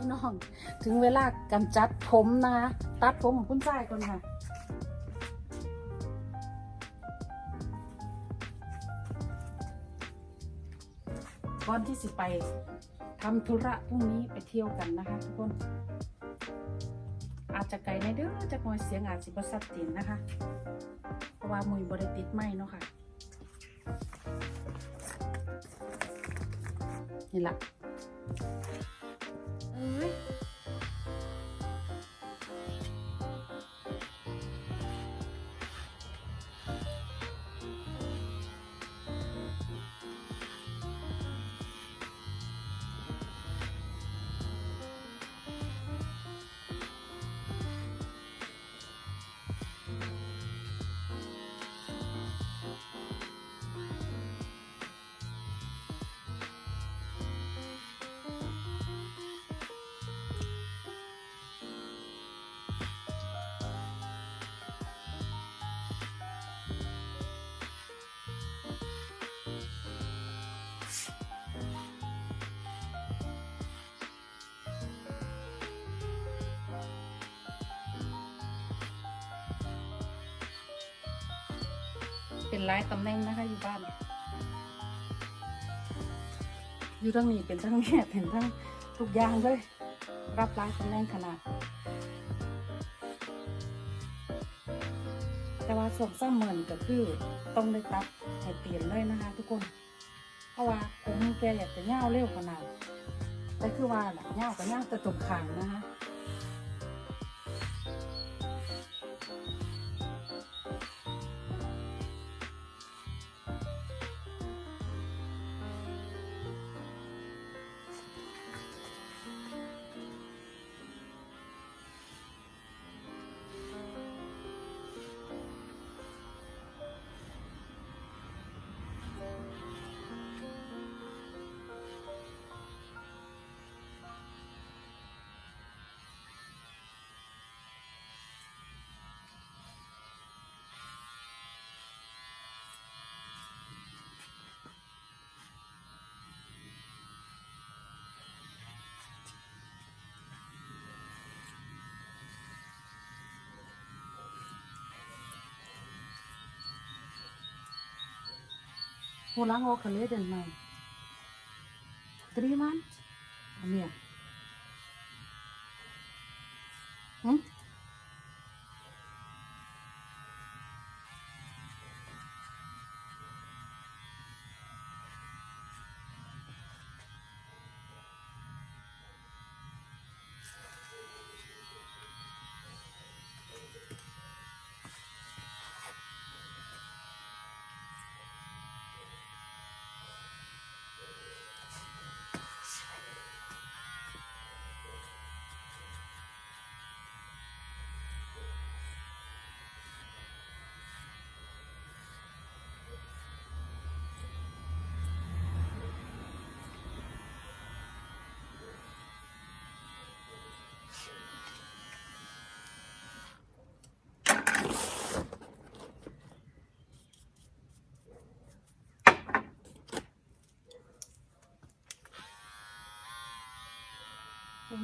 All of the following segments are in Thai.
พี่น้อง ถึงเวลากำจัดผมนะคะตัดผมของคุณชายก่อนค่ะก่อนที่สิไปทำธุระพรุ่งนี้ไปเที่ยวกันนะคะ ทุกคน อาจจะไกลในเด้อจะคอยเสียงอาจสิบสัดเจนนะคะ เพราะว่ามุยบริติดไม่เนาะค่ะ นี่ละ เอ้ เป็นหลายตำแหน่งนะคะอยู่บ้าน อยู่ทั้งนี้เป็นทั้งแม่เป็นทั้งทุกอย่างเลย รับหลายตำแหน่งขนาด แต่ว่าส่วนสร้างเหมือนก็คือต้องได้ตัดให้เปลี่ยนเลยนะคะ ทุกคน เพราะว่าผมแกอยากจะย่าเร็วขนาดแต่คือว่าน่ะย่าวก็ย่าวแต่ตรงขางนะคะ So lang ako kalidin na. Three months? Ano yan? Hmm?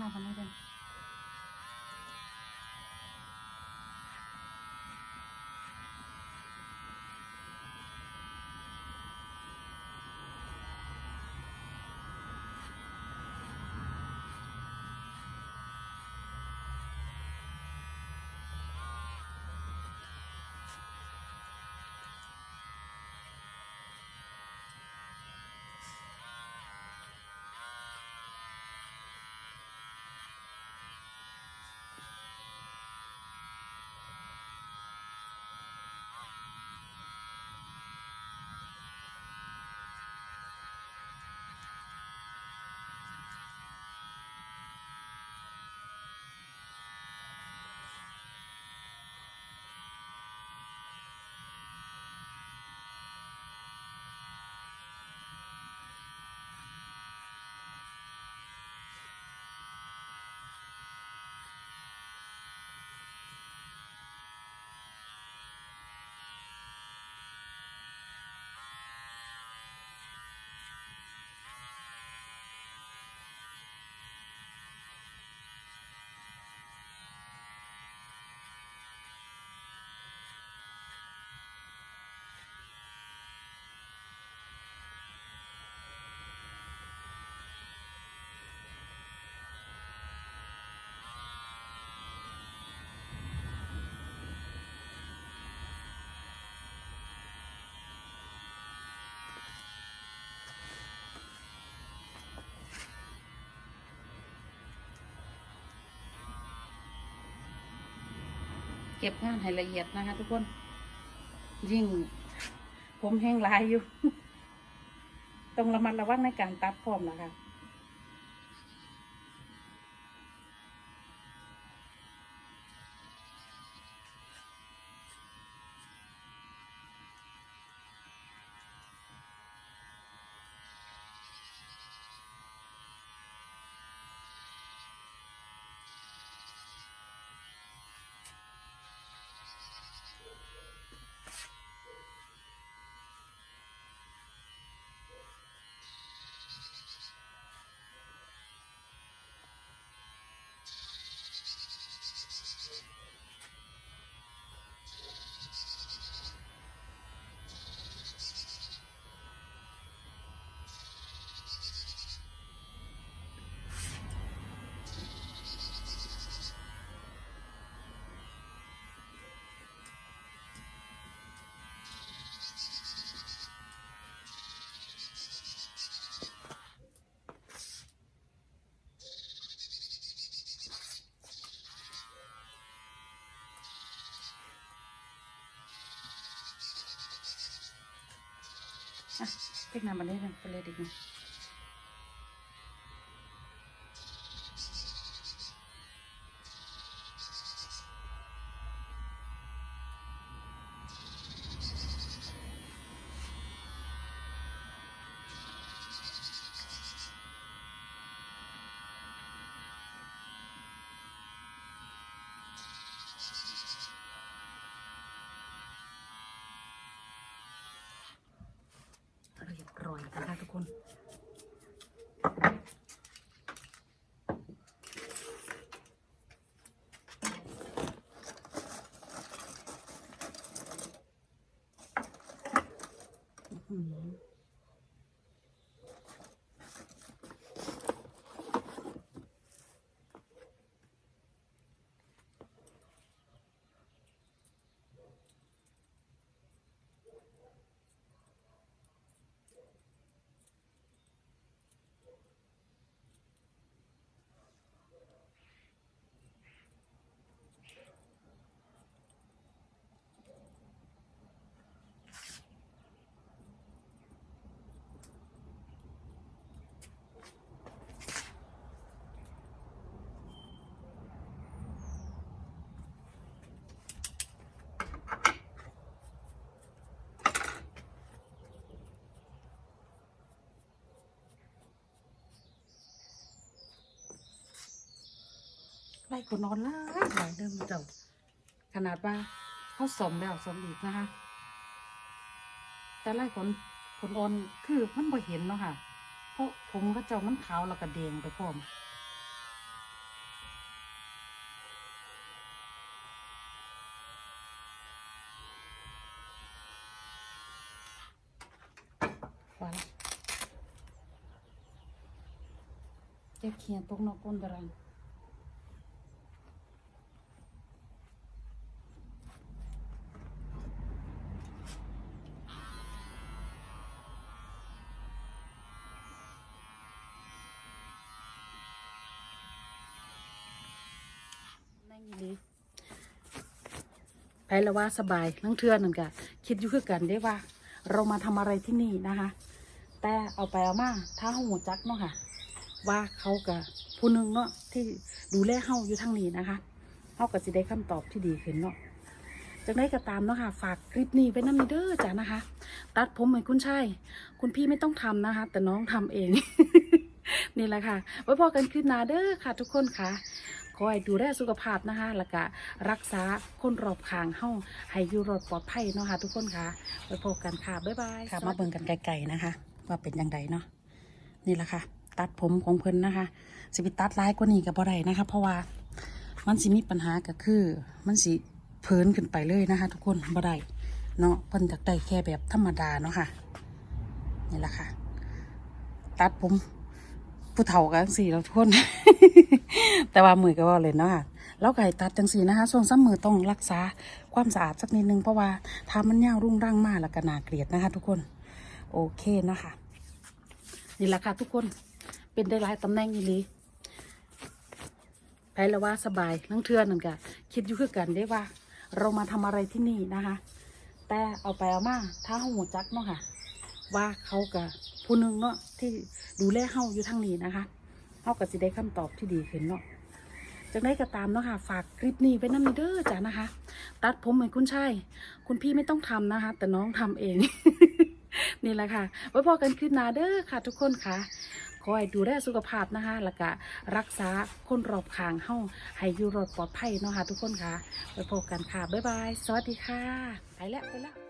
Apa 这 เก็บงานให้ละเอียดนะคะ ทุกคน ยิ่ง ผมแห้งลายอยู่ ต้องระมัดระวังในการตัดพร้อมนะคะ อะเล็กน้ำมันนี้นะไปเลยดีกว่าเรียบร้ อยนะคะทุกคน อื้อหือ ไล่คนนอนหลายหลายเดิมเจ้าขนาดว่าเขาสมแล้วสมอีกนะคะ แต่ไล่ขนขนอ่อนคือมันบ่เห็นเนาะค่ะ เพราะผมก็เจ้ามันขาวแล้วก็แดงไปพร้อมว่าละเขียนตกนอกก้นตารางอยู่ดี ไปแล้วว่าสบายนั่งเทือนนั่นกะคิดอยู่คือกันได้ว่า เรามาทำอะไรที่นี่นะคะ แต่เอาไปเอามาถ้าเฮาหูจักเนาะค่ะ ว่าเขากับผู้นึงเนาะที่ดูแลเฮาอยู่ทางนี้นะคะเฮาก็สิได้คำตอบที่ดีขึ้นเนาะจากนั้นก็ตามเนาะค่ะ ฝากคลิปนี้ไปนั่นเด้อจ้ะนะคะ ตัดผมเหมือนคุณชายคุณพี่ไม่ต้องทำนะคะ แต่น้องทำเอง นี่แหละค่ะ ไว้พอกันขึ้นหนาเด้อค่ะ ทุกคนค่ะ คอยดูแลสุขภาพนะคะแล้วก็รักษาคนรอบข้างเฮาให้อยู่รอดปลอดภัยเนาะค่ะทุกคนค่ะไว้พบกันค่ะบ๊ายบายค่ะมาเบิ่งกันไกลๆนะคะ ว่าเป็นยังไงเนาะนี่แหละค่ะ ตัดผมของเพิ่นนะคะสิไปตัดร้ายกว่านี้กับบ่ได้นะคะ เพราะว่ามันสิมีปัญหาก็คือ มันสิเพิ่นขึ้นไปเลยนะคะ ทุกคนบ่ได้เนาะเพิ่นจากได้แค่แบบธรรมดาเนาะค่ะนี่แหละค่ะ ตัดผม ผู้เฒ่ากันสี่แล้วทุกคนแต่ว่ามือก็ว่าเลยเนาะค่ะแล้วไก่ตัดจังสีนะคะส่วนซ้ำมือต้องรักษาความสะอาดสักนิดนึงเพราะว่าถ้ามันยารุ่งร่างมากแล้วก็น่าเกลียดนะคะ ทุกคนโอเคเนาะคะนี่แหละค่ะทุกคนเป็นได้หลายตำแหน่งอีหลีไปแล้วว่าสบายนั่งเทือนนั่นกะคิดอยู่คือกันได้ว่า เรามาทำอะไรที่นี่นะคะ แต่เอาไปเอามาถ้าเฮาหูจักเนาะค่ะ ว่าเขากับผู้นึงเนาะที่ดูแลเฮาอยู่ทางนี้นะคะเฮาก็สิได้คำตอบที่ดีขึ้นเนาะจังได้ก็ตามเนาะค่ะ ฝากคลิปนี้ไปนั่นเด้อจ้ะนะคะ ตัดผมเหมือนคุณชายคุณพี่ไม่ต้องทำนะคะ แต่น้องทำเอง นี่แหละค่ะ ไว้พอกันคลิปหน้าเด้อค่ะ ทุกคนค่ะขอให้ดูแลสุขภาพนะคะแล้วก็รักษาคนรอบข้างเฮาให้อยู่รอดปลอดภัยเนาะค่ะทุกคนค่ะ ไว้พบกันค่ะ บ๊ายบาย สวัสดีค่ะ ไปแล้วไปแล้ว